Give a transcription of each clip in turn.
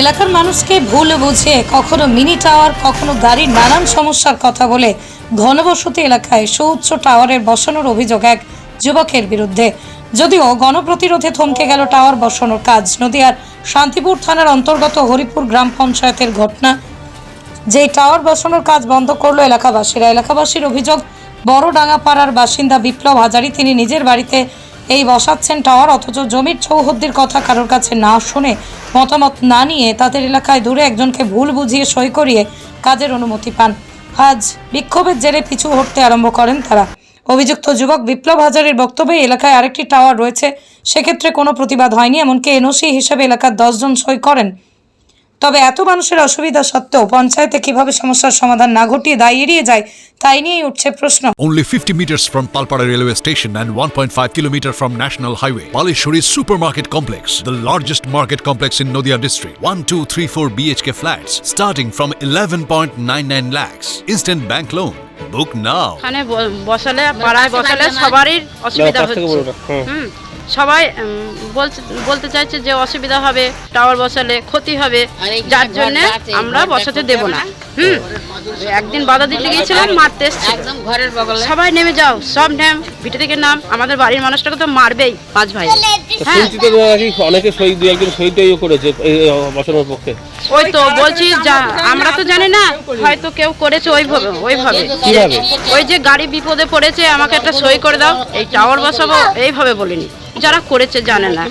এলাকার মানুষকে ভুল বুঝে কখনো মিনি টাওয়ার, কখনো গাড়ির নানান সমস্যার কথা বলে ঘনবসতি এলাকায় সুউচ্চ টাওয়ারের বসানোর অভিযোগ এক যুবকের বিরুদ্ধে। যদিও গণপ্রতিরোধে থমকে গেল টাওয়ার বসানোর কাজ, নদিয়ার শান্তিপুর থানার অন্তর্গত হরিপুর গ্রাম পঞ্চায়েতের ঘটনা। যেই টাওয়ার বসানোর কাজ বন্ধ করল এলাকাবাসীরা, এলাকাবাসীর অভিযোগ বড়ডাঙ্গা পাড়ার বাসিন্দা বিপ্লব হাজারি, তিনি নিজের বাড়িতে এই বসাচ্ছেন টাওয়ার, অথচ জমির চৌহদ্দির কথা কারোর কাছে না শুনে মতামত না নিয়ে তাদের এলাকায় দূরে একজনকে ভুল বুঝিয়ে সই করিয়ে কাজের অনুমতি পান। আজ বিক্ষোভের জেরে পিছু হটতে আরম্ভ করেন তারা। অভিযুক্ত যুবক বিপ্লব হাজারের বক্তব্যে এলাকায় আরেকটি টাওয়ার রয়েছে, সেক্ষেত্রে কোনো প্রতিবাদ হয়নি, এমনকি এনওসি হিসেবে এলাকার দশজন সই করেন। তবে এত মানুষের অসুবিধা সত্ত্বেও পঞ্চায়েতে কীভাবে সমস্যার সমাধান না ঘটিয়ে দায় এড়িয়ে যায় তাই নিয়েই উঠছে প্রশ্ন Only 50 meters from Palpara railway station and 1.5 kilometer from National Highway. Palishuri Supermarket Complex, the largest market complex in Noida district. 1, 2, 3, 4 BHK flats starting from 11.99 lakhs. Instant bank loan. Book now. ওখানে বসালে পাড়ায় বসালে সবারই অসুবিধা হচ্ছে হুম। সবাই বলছে বলতে চাইছে যে অসুবিধা হবে টাওয়ার বসালে ক্ষতি হবে যার জন্য আমরা বসাতে দেব না। হুম। একদিন বাধা দিতে গিয়েছিলাম মারতে এসছে। একদম ঘরের বগলে। সবাই নেমে যাও সব নেম ভিটে থেকে নাম আমাদের বাড়ির মানুষটাকে তো মারবেই পাঁচ ভাই। হ্যাঁ। অনেকে সই দু একজন সই করেছে বসানোর পক্ষে। ওই তো বলছি যা- আমরা তো জানি না হয়তো কেউ করেছে ওইভাবে ওইভাবে। কীভাবে? ওই যে গাড়ি বিপদে পড়েছে আমাকে একটা সই করে দাও এই টাওয়ার বসাবো এইভাবে বলিনি। যারা করেছে জানে না।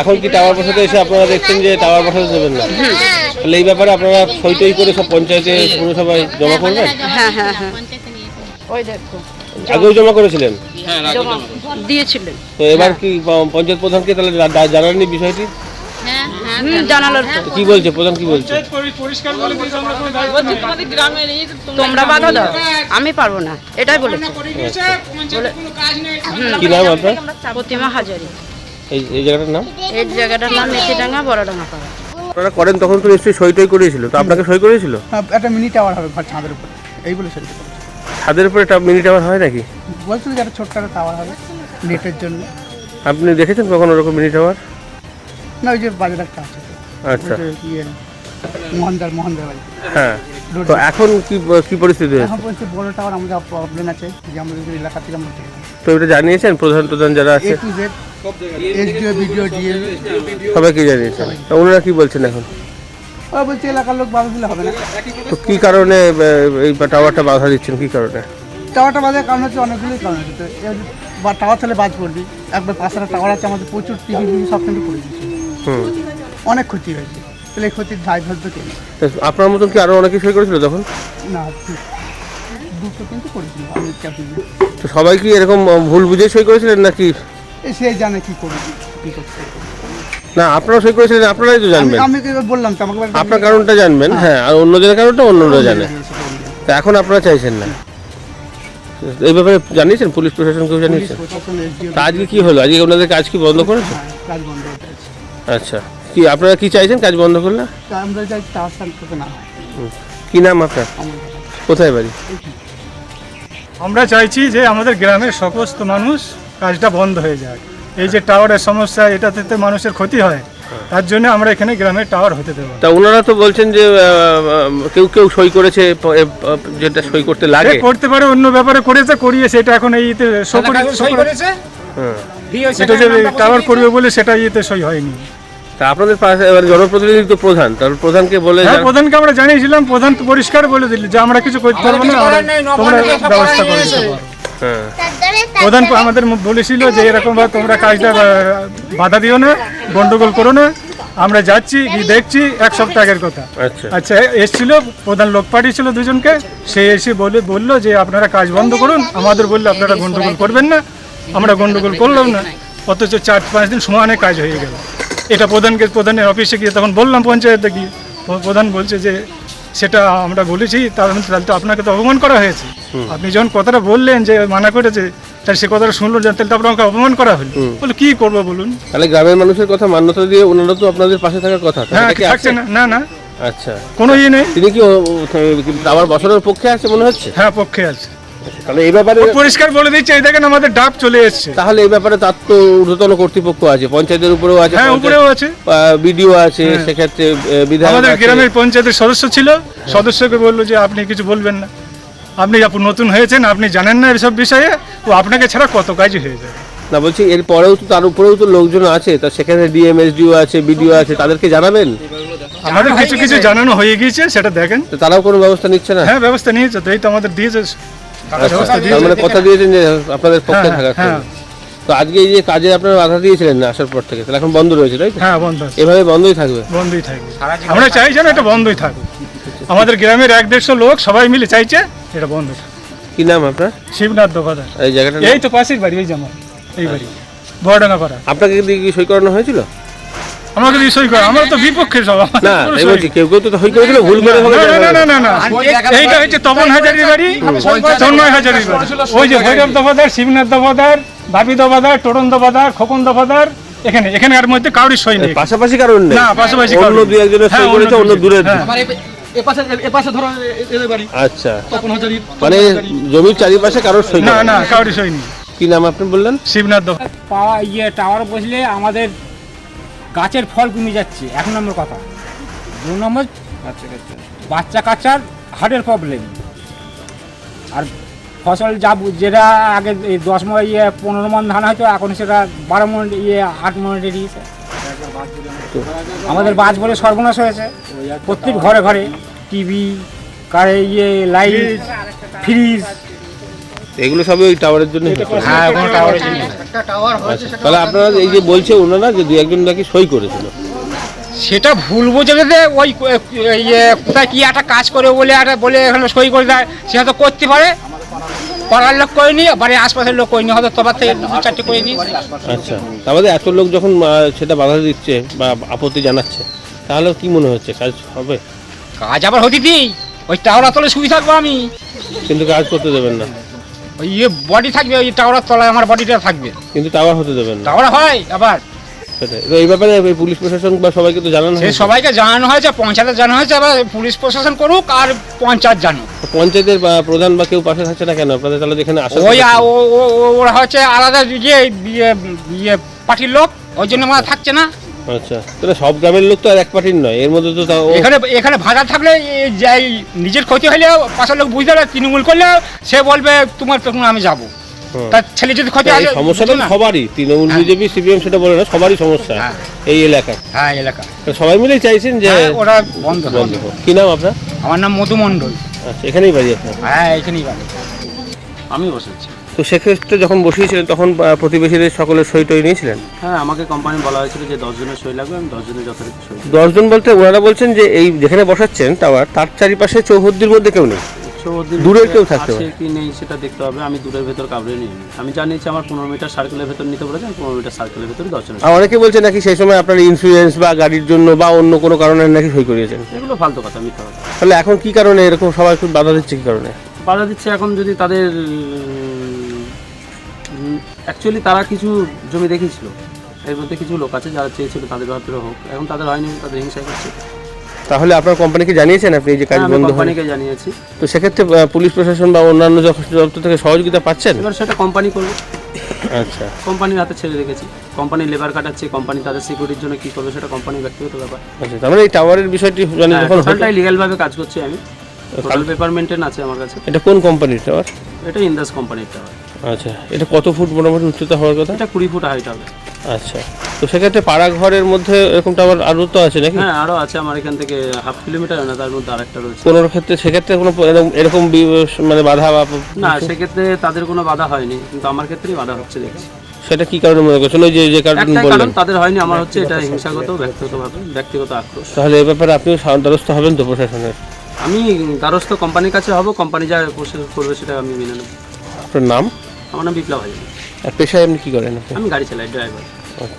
এখন কি টাওয়ার বসাতে এসে আপনারা দেখছেন যে টাওয়ার বসাতে দেবেন না? তাহলে এই ব্যাপারে আপনারা সই টই করে সব পঞ্চায়েতে পৌরসভায় জমা করবেন? হ্যাঁ হ্যাঁ হ্যাঁ। ওই দেখো। আগেও জমা করেছিলেন? দিয়েছিলেন। তো এবার কি পঞ্চায়েত প্রধানকে তাহলে জানাননি বিষয়টি? জানালোর তো। তো কি বলছে? প্রধান কি বলছে? তোমরা বাধা দাও। আমি পারব না এটাই বলেছে। কি নাম আপনার? প্রতিমা হাজারি। এই এই জায়গাটার নাম? এই জায়গাটার নাম মেথিডাঙ্গা বড়ডাঙ্গা পাড়া। আপনারা করেন তখন তো নিশ্চয়ই সই টই করিয়েছিল। তো আপনাকে সই করিয়েছিল? হ্যাঁ, একটা মিনি টাওয়ার হবে ঘর ছাদের উপরে। এই বলে সেটা ছাদের উপরে একটা মিনি টাওয়ার হয় নাকি? বলছিল যে একটা ছোট্ট একটা টাওয়ার হবে নেটের জন্য। আপনি দেখেছেন কখনো ওরকম মিনি টাওয়ার? না ওই যে বাজার একটা আছে। আচ্ছা। ইয়ে মোহনদার মোহনদার বাড়ি হ্যাঁ। তো এখন কি কি পরিস্থিতি হয়েছে? এখন বলছে বড় টাওয়ার আমাদের প্রবলেম আছে যে আমাদের এলাকা থেকে আমরা তো এটা জানিয়েছেন প্রধান প্রধান যারা আছে? এসডিও বিডিও ডিএ সবাইকে জানিয়েছেন? তো ওনারা কি বলছেন এখন? ওরা বলছে এলাকার লোক বাধা দিলে হবে না। তো কি কারণে এই টাওয়ারটা বাধা দিচ্ছেন কি কারণে? টাওয়ারটা বাজার কারণ হচ্ছে অনেকগুলোই কারণ টাওয়ার তাহলে বাজ পড়বি। একবার পাশে টাওয়ার আছে আমাদের প্রচুর টিভি সব কিন্তু দিয়েছে হুম অনেক ক্ষতি হয়েছে। তাহলে এই ক্ষতির দায় ধরতে কে? আপনার মতন কি আরও অনেকে সই করেছিল তখন না দুটো কিন্তু করেছিল আমি ক্যাবিনে তো সবাই কি এরকম ভুল বুঝে সই করেছিলেন নাকি? সে জানে কি করবে কি করতে না আপনারা সই করেছিলেন আপনারাই তো জানবেন। আমি বললাম তো আমাকে আপনার কারণটা জানবেন হ্যাঁ। আর অন্যজনের কারণটা অন্যরা জানে। তো এখন আপনারা চাইছেন না। এই ব্যাপারে জানিয়েছেন? পুলিশ প্রশাসনকেও জানিয়েছেন? আজকে কি হলো? আজকে ওনাদের কাজ কি বন্ধ করেছে? হ্যাঁ, কাজ বন্ধ হয়ে আচ্ছা। কি আপনারা কি চাইছেন কাজ বন্ধ করলে? আমরা না। কি নাম আপনার? কোথায় বাড়ি? আমরা চাইছি যে আমাদের গ্রামের সমস্ত মানুষ কাজটা বন্ধ হয়ে যায় এই যে টাওয়ারের সমস্যা এটাতে তো মানুষের ক্ষতি হয়। তার জন্য আমরা এখানে গ্রামের টাওয়ার হতে দেবো। তা ওনারা তো বলছেন যে কেউ কেউ সই করেছে যেটা সই করতে লাগে। করতে পারে অন্য ব্যাপারে করেছে করিয়ে সেটা এখন এই ইয়েতে show করে- হ্যাঁ। এটা যে টাওয়ার করবে বলে সেটা ইয়েতে সই হয়নি। তা আপনাদের পাশে এবার জনপ্রতিনিধি তো প্রধান তার প্রধানকে বলে হ্যাঁ প্রধানকে আমরা জানিয়েছিলাম প্রধান তো পরিষ্কার বলে দিল যে আমরা কিছু করতে পারব না তোমরা ব্যবস্থা করে দিতে পারো হ্যাঁ। প্রধান আমাদের বলেছিল যে এরকম ভাবে তোমরা কাজটা বাধা দিও না গন্ডগোল করো না। আমরা যাচ্ছি গিয়ে দেখছি এক সপ্তাহ আগের কথা। আচ্ছা। আচ্ছা এসছিল প্রধান লোক পাঠিয়েছিল দুজনকে। সে এসে বলে বলল যে আপনারা কাজ বন্ধ করুন। আমাদের বলল আপনারা গন্ডগোল করবেন না। আমরা গন্ডগোল করলাম না। অথচ চার পাঁচ দিন সমানে কাজ হয়ে গেল। এটা প্রধানকে প্রধানের অফিসে গিয়ে তখন বললাম পঞ্চায়েতে গিয়ে। প্রধান বলছে যে সেটা আমরা বলেছি তার তাহলে তো আপনাকে তো অপমান করা হয়েছে। আপনি যখন কথাটা বললেন যে মানা করেছে তাহলে সে কথাটা শুনলো যে তাহলে তো আপনাকে অপমান করা হলো। বলে কি করব বলুন? তাহলে গ্রামের মানুষের কথা মান্যতা দিয়ে ওনারা তো আপনাদের পাশে থাকার কথা। হ্যাঁ থাকছে না না না। আচ্ছা। কোনো ইয়ে নেই। তিনি কি আবার বসানোর পক্ষে আছে মনে হচ্ছে? হ্যাঁ পক্ষে আছে। তাহলে এই ব্যাপারে পরিষ্কার বলে দিচ্ছে এই দেখেন আমাদের ডাব চলে এসছে। তাহলে এই ব্যাপারে তার তো ঊর্ধ্বতন কর্তৃপক্ষ আছে পঞ্চায়েতের উপরেও আছে হ্যাঁ উপরেও আছে। বিডিও আছে সেক্ষেত্রে বিধায়ক আমাদের গ্রামের পঞ্চায়েতের সদস্য ছিল সদস্যকে বলল যে আপনি কিছু বলবেন না। আপনি আপনি নতুন হয়েছেন আপনি জানেন না এসব বিষয়ে ও আপনাকে ছাড়া কত কাজই হয়ে যাবে? না বলছি এর পরেও তো তার উপরেও তো লোকজন আছে তা সেখানে ডিএমএসডিও আছে বিডিও আছে তাদেরকে জানাবেন? আমাদের কিছু কিছু জানানো হয়ে গিয়েছে সেটা দেখেন। তো তারাও কোনো ব্যবস্থা নিচ্ছে না? হ্যাঁ ব্যবস্থা নিয়েছে তো এই তো আমাদের দিয়েছে। তার মানে কথা দিয়েছেন যে আপনাদের পক্ষে হ্যাঁ, থাকার হ্যাঁ। জন্য। তো আজকে এই যে কাজে আপনারা বাধা দিয়েছিলেন না আসার পর থেকে তাহলে এখন বন্ধ রয়েছে তাই তো? হ্যাঁ বন্ধ আছে। এভাবে বন্ধই থাকবে? বন্ধই থাকবে। আমরা চাই যেন এটা বন্ধই থাকুক। আমাদের গ্রামের এক দেড়শো লোক সবাই মিলে চাইছে এটা বন্ধ কি নাম আপনার? শিবনাথ দোকাদার এই জায়গাটা এই তো পাশের বাড়ি এই যেমন এই বাড়ি। বড়ডাঙ্গা পাড়া আপনাকে দিয়ে কি সই করানো হয়েছিল? আমাকে দিয়ে সই করে আমরা তো বিপক্ষে সব না তাই বলছি কেউ কেউ তো সই করেছিল ভুল করে না, না, না, না, না, না। এইটা হচ্ছে তপন হাজারির বাড়ি তন্ময় হাজারির বাড়ি ওই যে ভৈরব দফাদার শিবনাথ দফাদার বাপি দফাদার টোটন দফাদার খোকন দফাদার এখানে এখানকার মধ্যে কাউরির সই নেই পাশাপাশি কারণ নেই না পাশাপাশি অন্য কারোর দুই একজনের হ্যাঁ, সই করেছে অন্য দূরে হ্যাঁ। আচ্ছা মানে জমির চারিপাশে কারোর সই না না কাউরি সই নেই কি নাম আপনি বললেন শিবনাথ দফা পাওয়া ইয়ে টাওয়ার বসলে আমাদের গাছের ফল কমে যাচ্ছে। এক নম্বর কথা। দু নম্বর বাচ্চা কাচ্চার হার্টের প্রবলেম আর ফসল যা যেটা আগে দশ মন ইয়ে পনেরো মন ধান হয়তো এখন সেটা বারো মন ইয়ে আট মন দিয়েছে। আমাদের বাজ বলে সর্বনাশ হয়েছে। প্রত্যেক ঘরে ঘরে টিভি কারে ইয়ে লাইট ফ্রিজ। এগুলো সবই ওই টাওয়ারের জন্য হ্যাঁ কোনো টাওয়ারের জন্য তাহলে আপনারা এই যে বলছে ওনারা যে দু একজন নাকি সই করেছিল। সেটা ভুল বোঝে যে ওই ইয়ে কোথায় কি একটা কাজ করে বলে একটা বলে এখানে সই করে দেয় সে হয়তো করতে পারে। পাড়ার লোক করে নি বাড়ির আশপাশের লোক করে নি হয়তো তোমার থেকে দু চারটে করে নি আচ্ছা। তাহলে এত লোক যখন সেটা বাধা দিচ্ছে বা আপত্তি জানাচ্ছে তাহলে কি মনে হচ্ছে? কাজ হবে? কাজ আবার হতে দিই। ওই টাওয়ার তলে শুয়ে থাকব আমি। কিন্তু কাজ করতে দেবেন না। ওই ইয়ে বডি থাকবে ওই টাওয়ার তলায় আমার বডিটা থাকবে। কিন্তু টাওয়ার হতে দেবেন না। টাওয়ার হয় আবার। সেটাই। তো এই ব্যাপারে এই পুলিশ প্রশাসন বা সবাইকে তো জানানো সে হয়েছে। সবাইকে জানানো হয়েছে পঞ্চায়েতে জানানো হয়েছে আবার পুলিশ প্রশাসন করুক আর পঞ্চায়েত জানুক। তো পঞ্চায়েতের বা প্রধান বা কেউ পাশে থাকছে না কেন? আপনাদের তাহলে যেখানে আসা ওই আ- ও- ও- ও- ওরা হচ্ছে আলাদা ইয়ে ইয়ে ইয়ে পার্টির লোক ওই জন্য আমার থাকছে না। আচ্ছা। তাহলে সব গ্রামের লোক তো আর এক পার্টির নয় এর মধ্যে তো তাও এখানে এখানে ভাড়া থাকলে এই যে নিজের ক্ষতি হলে পাশের লোক বুঝতে পারে তৃণমূল করলে সে বলবে তোমার তখন আমি যাব। তার ছেলে যদি ক্ষতি হয় সমস্যাটা তো সবারই তৃণমূল বিজেপি সিপিএম সেটা বলে না সবারই সমস্যা হ্যাঁ। এই এলাকায়। হ্যাঁ এলাকা তো সবাই মিলেই চাইছেন যে হ্যাঁ, ওরা বন্ধ। বন্ধ। কি নাম আপনার? আমার নাম মধু মণ্ডল আচ্ছা এখানেই বাড়ি আপনার? হ্যাঁ এখানেই বাড়ি। আমি বসেছি। তো সেক্ষেত্রে যখন বসিয়েছিলেন তখন প্রতিবেশীদের সকলের সই টই নিয়েছিলেন হ্যাঁ আমাকে কোম্পানি বলা হয়েছিল যে দশজনের সই লাগবে আমি দশজনের যথারীতি সই দশজন বলতে ওনারা বলছেন যে এই যেখানে বসাচ্ছেন টাওয়ার তার চারিপাশে চৌহদ্দির মধ্যে কেউ নেই? দূরের কেউ থাকতে পারে। কি নেই সেটা দেখতে হবে আমি দূরের ভেতর কাবড়ে নিই। আমি জানিয়েছি আমার পনেরো মিটার সার্কেলের ভেতর নিতে আমি পনেরো মিটার সার্কেলের ভেতরে দশ জনের আর অনেকে বলছে নাকি সেই সময় আপনার ইন্স্যুরেন্স বা গাড়ির জন্য বা অন্য কোনো কারণে নাকি সই করিয়েছেন? এগুলো ফালতু কথা মিথ্যা কথা। তাহলে এখন কি কারণে এরকম সবাই খুব বাধা দিচ্ছে কি কারণে? বাধা দিচ্ছে এখন যদি তাদের অ্যাকচুয়ালি তারা কিছু জমি দেখেছিল। এর মধ্যে কিছু লোক আছে যারা চেয়েছিল তাদের ভেতরে হোক। এখন তাদের হয়নি তাদের হিংসা করছে। তাহলে আপনার কোম্পানিকে জানিয়েছেন আপনি এই যে কাজ হ্যাঁ, বন্ধ হয় কোম্পানিকে জানিয়েছি। তো সেক্ষেত্রে পুলিশ প্রশাসন বা অন্যান্য দপ্তর থেকে সহযোগিতা পাচ্ছেন? এবার সেটা কোম্পানি করবে। আচ্ছা। কোম্পানির হাতে ছেড়ে রেখেছি। কোম্পানি লেবার কাটাচ্ছে কোম্পানি তাদের সিকিউরিটির জন্য কি করবে সেটা কোম্পানির ব্যক্তিগত ব্যাপার। আচ্ছা তার মানে এই টাওয়ারের বিষয়টি জানি হ্যাঁ, যখন টোটালটাই লিগ্যাল ভাবে কাজ করছি আমি। টোটাল পেপার আছে আমার কাছে। এটা কোন কোম্পানির টাওয়ার এটা ইন্দাস কোম্পানির টাওয়ার আচ্ছা এটা কত ফুট মোটামুটি উচ্চতা হওয়ার কথা? এটা কুড়ি ফুট হাইট হবে। আচ্ছা তো সেক্ষেত্রে পাড়া ঘরের মধ্যে এরকম টাওয়ার আরও তো আছে নাকি? হ্যাঁ আরও আছে আমার এখান থেকে হাফ কিলোমিটার না তার মধ্যে আরেকটা রয়েছে। কোনো ক্ষেত্রে সেক্ষেত্রে কোনো এরকম- মানে বাধা বা না সেক্ষেত্রে তাদের কোনো বাধা হয়নি কিন্তু আমার ক্ষেত্রেই বাধা হচ্ছে দেখছি। সেটা কি কারণে মনে করছেন? ওই যে যে কারণ বললেন। তাদের হয়নি আমার হচ্ছে এটা হিংসাগত ব্যক্তিগতভাবে ব্যক্তিগত আক্রোশ। তাহলে এ ব্যাপারে আপনিও দ্বারস্থ হবেন তো প্রশাসনের? আমি দ্বারস্থ কোম্পানির কাছে হব কোম্পানি যা প্রসেস করবে সেটা আমি মেনে নেব। আপনার নাম? আমার নাম বিপ্লব ভাই আর পেশায় আপনি কী করেন আপনি? আমি গাড়ি চালাই ড্রাইভার। আচ্ছা।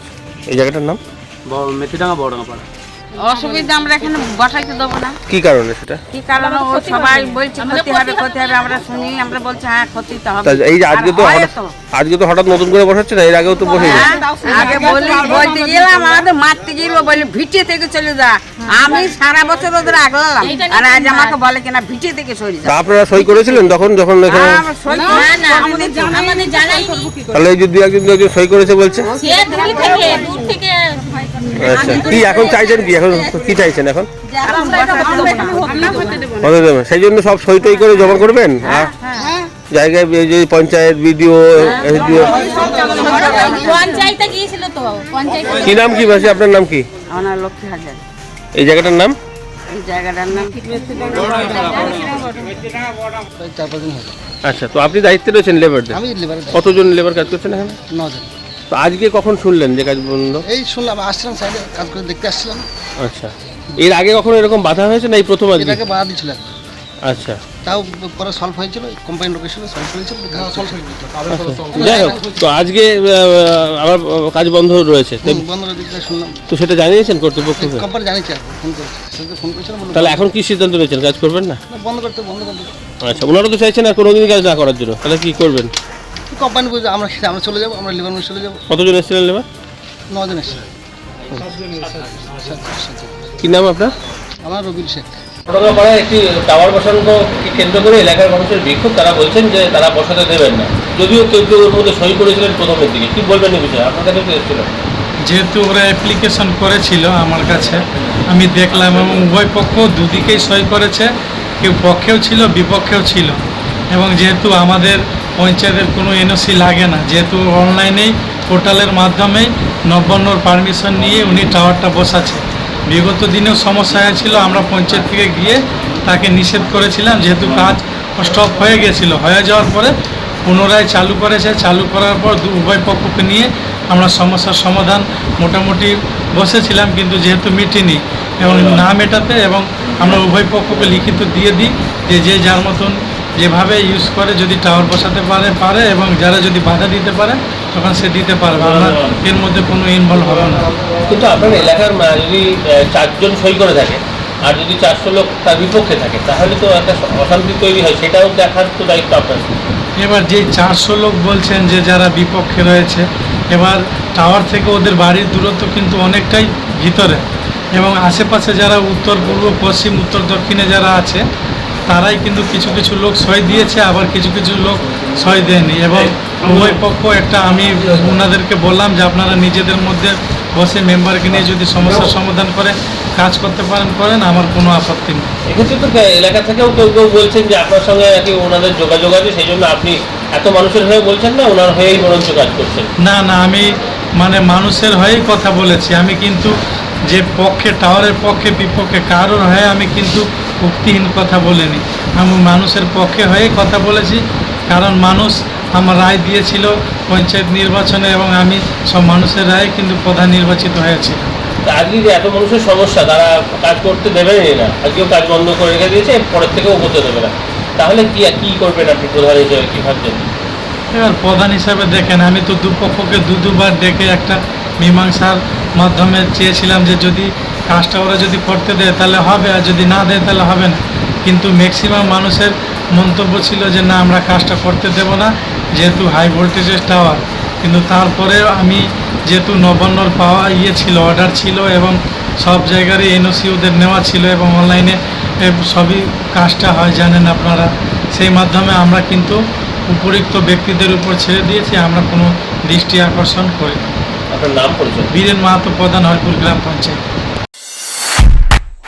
এই জায়গাটার নাম? মেথিডাঙ্গা বড়ডাঙ্গা পাড়া অসুবিধা আমরা এখানে বসাইতে দেবো না। কি কারণে সেটা? কি কারণে? ও সবাই বলছে ক্ষতি হবে ক্ষতি হবে। আমরা শুনি আমরা বলছি হ্যাঁ ক্ষতি তো হবে। এই যে আজকে তো হয়। আজকে তো হঠাৎ নতুন করে বসাচ্ছে না? এর আগেও তো বসে হ্যাঁ, আগে বলি বলতে গেলাম আমাদের মারতে গেল বলে ভিটে থেকে চলে যা। আমি সারা বছর ওদের আগলাম। আর আজ আমাকে বলে কিনা ভিটে থেকে সরে যা। আপনারা সই করেছিলেন তখন যখন এখানে জানাই তাহলে এই যে দু একজন সই করেছে বলছে? আচ্ছা কি এখন চাইছেন কি? এখন কি চাইছেন এখন? হতে দেবেন সেই জন্য সব সই টই করে জমা করবেন? আর জায়গায় যে পঞ্চায়েত বিডিও এসডিও। কি নাম কি ভাষা আপনার নাম কি? আমার লক্ষ্মী হাজার। এই জায়গাটার নাম? এই জায়গাটার নাম কি? আচ্ছা তো আপনি দায়িত্বে রয়েছেন লেবার কতজন লেবার কাজ করছেন এখানে? নজন। তো আজকে কখন শুনলেন যে কাজ বন্ধ? এই শুনলাম আসছিলাম সাইডে কাজ করে দেখতে আসছিলাম। আচ্ছা। এর আগে কখনো এরকম বাধা হয়েছে না এই প্রথম আজকে? এটাকে বাধা দিয়েছিল আচ্ছা। তাও পরে সলভ হয়েছিল কোম্পানি লোকের সাথে সলভ হয়েছিল সলভ হয়ে গেছিল যাই হোক তো আজকে আহ, আবার কাজ বন্ধ রয়েছে। তো- দিতে শুনলাম। তো সেটা জানিয়েছেন কর্তৃপক্ষকে কোম্পানি জানিয়েছে ফোন করেছে। সেদিকে ফোন করেছিলাম বলল, তাহলে এখন কি সিদ্ধান্ত নিয়েছেন? কাজ করবেন না? না, বন্ধ করতে বন্ধ করতে। আচ্ছা ওনারা তো চাইছেন আর কোনোদিন কাজ না করার জন্য। তাহলে কি করবেন? কোম্পানি বলছে? আমরা আমরা চলে যাব আমরা লিভার চলে যাব। কতজন এসেছিলেন লেবার নজন এসছে কি নাম আপনার? আমার রবিল শেখ। পাড়ায় একটি টাওয়ার বসানোকে কেন্দ্র করে এলাকার মানুষের বিক্ষোভ তারা বলছেন যে তারা বসাতে দেবেন না। যদিও কেউ কেউ ওর মধ্যে সই করেছিলেন প্রথমের দিকে। কি বলবেন এই বিষয়ে? আপনার কাছে এসেছিল? যেহেতু ওরা অ্যাপ্লিকেশন করেছিল আমার কাছে আমি দেখলাম এবং উভয় পক্ষ দুদিকেই সই করেছে কেউ পক্ষেও ছিল বিপক্ষেও ছিল। এবং যেহেতু আমাদের পঞ্চায়েতের কোনো এনওসি লাগে না। যেহেতু অনলাইনেই পোর্টালের মাধ্যমেই নবান্নর পারমিশন নিয়ে উনি টাওয়ারটা বসাচ্ছে। বিগত দিনেও সমস্যা হয়েছিল, আমরা পঞ্চায়েত থেকে গিয়ে তাকে নিষেধ করেছিলাম, যেহেতু কাজ স্টপ হয়ে গেছিল। হয়ে যাওয়ার পরে পুনরায় চালু করেছে। চালু করার পর দু- উভয় পক্ষকে নিয়ে আমরা সমস্যার সমাধান মোটামুটি বসেছিলাম, কিন্তু যেহেতু মিটিনি এবং না মেটাতে এবং আমরা উভয় পক্ষকে লিখিত দিয়ে দিই যে যে যার মতন যেভাবে ইউজ করে যদি টাওয়ার বসাতে পারে পারে এবং যারা যদি বাধা দিতে পারে তখন সে দিতে পারবে। আমরা এর মধ্যে কোনো ইনভলভ হবে না। কিন্তু আপনার এলাকার যদি চারজন সই করে থাকে আর যদি চারশো লোক তার বিপক্ষে থাকে তাহলে তো একটা অশান্তি তৈরি হয়। সেটাও দেখার তো দায়িত্ব আপনার। এবার যে চারশো লোক বলছেন যে যারা বিপক্ষে রয়েছে এবার টাওয়ার থেকে ওদের বাড়ির দূরত্ব কিন্তু অনেকটাই ভিতরে। এবং আশেপাশে যারা উত্তর পূর্ব পশ্চিম উত্তর দক্ষিণে যারা আছে তারাই কিন্তু কিছু কিছু লোক সই দিয়েছে আবার কিছু কিছু লোক সই দেয়নি। এবং উভয় পক্ষ একটা আমি ওনাদেরকে বললাম যে আপনারা নিজেদের মধ্যে বসে মেম্বারকে নিয়ে যদি সমস্যার সমাধান করে কাজ করতে পারেন করেন আমার কোনো আপত্তি নেই। এক্ষেত্রে তো এলাকা থেকেও কেউ কেউ বলছেন যে আপনার সঙ্গে নাকি ওনাদের যোগাযোগ আছে সেই জন্য আপনি এত মানুষের হয়ে বলছেন না ওনার হয়েই বরঞ্চ কাজ করছেন। না না আমি মানে মানুষের হয়েই কথা বলেছি। আমি কিন্তু যে পক্ষে টাওয়ারের পক্ষে বিপক্ষে কারোর হয়ে আমি কিন্তু উক্তিহীন কথা বলিনি। আমি মানুষের পক্ষে হয়ে কথা বলেছি কারণ মানুষ আমার রায় দিয়েছিল পঞ্চায়েত নির্বাচনে এবং আমি সব মানুষের রায়ে কিন্তু প্রধান নির্বাচিত হয়েছি। আজকে যে এত মানুষের সমস্যা তারা কাজ করতে দেবেনই না। আজকেও কাজ বন্ধ করে রেখে দিয়েছে পরের থেকেও করতে দেবে না। তাহলে কি কি করবেন আপনি প্রধান হিসেবে কি ভাবছেন? এবার প্রধান হিসাবে দেখেন আমি তো দুপক্ষকে দু দুবার ডেকে একটা মীমাংসার মাধ্যমে চেয়েছিলাম যে যদি কাজটা ওরা যদি করতে দেয় তাহলে হবে আর যদি না দেয় তাহলে হবে না। কিন্তু ম্যাক্সিমাম মানুষের মন্তব্য ছিল যে না, আমরা কাজটা করতে দেব না, যেহেতু হাই ভোল্টেজের টাওয়ার কিন্তু তারপরে আমি যেহেতু নবান্নর পাওয়া ইয়ে ছিল অর্ডার ছিল এবং সব জায়গারই এনওসি ওদের নেওয়া ছিল এবং অনলাইনে সবই কাজটা হয়, জানেন আপনারা। সেই মাধ্যমে আমরা কিন্তু উপরিক্ত ব্যক্তিদের উপর ছেড়ে দিয়েছি, আমরা কোনো দৃষ্টি আকর্ষণ করি। আপনার নাম পরিচয়? বীরেন মাহাতো প্রধান হরিপুর গ্রাম পঞ্চায়েত।